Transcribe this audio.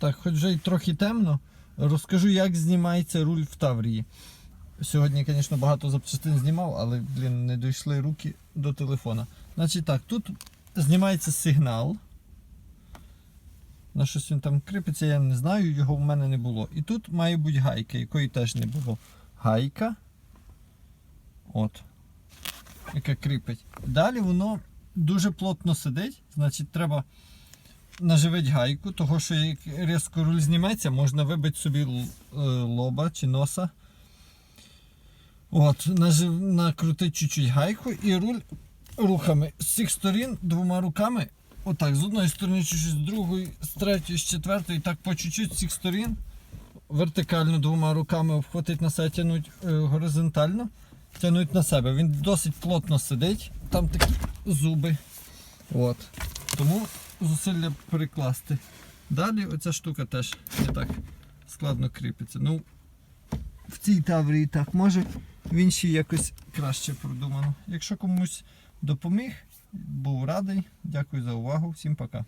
Так, хоч вже й трохи темно, розкажу, як знімається руль в Таврії. Сьогодні, звісно, багато запчастин знімав, але, блін, не дійшли руки до телефона. Значить так, тут знімається сигнал. На щось він там кріпиться, я не знаю, його в мене не було. І тут має бути гайка, якої теж не було. Гайка. От. Яка кріпить. Далі воно дуже плотно сидить, значить треба наживити гайку, того що як різко руль зніметься, можна вибити собі е, лоба чи носа. От, нажив, накрутити чуть-чуть гайку і руль рухами з цих сторін двома руками. Отак, з одної сторони чуть-чуть, з другої, з третьої, з четвертої, так по чуть-чуть з цих сторін. Вертикально двома руками обхватить на себе, тягнуть е, горизонтально, тягнуть на себе. Він досить плотно сидить, там такі зуби. От. Тому зусилля перекласти. Далі оця штука теж не так складно кріпиться. Ну, в цій таврії так, може в іншій якось краще продумано. Якщо комусь допоміг, був радий. Дякую за увагу. Всім пока.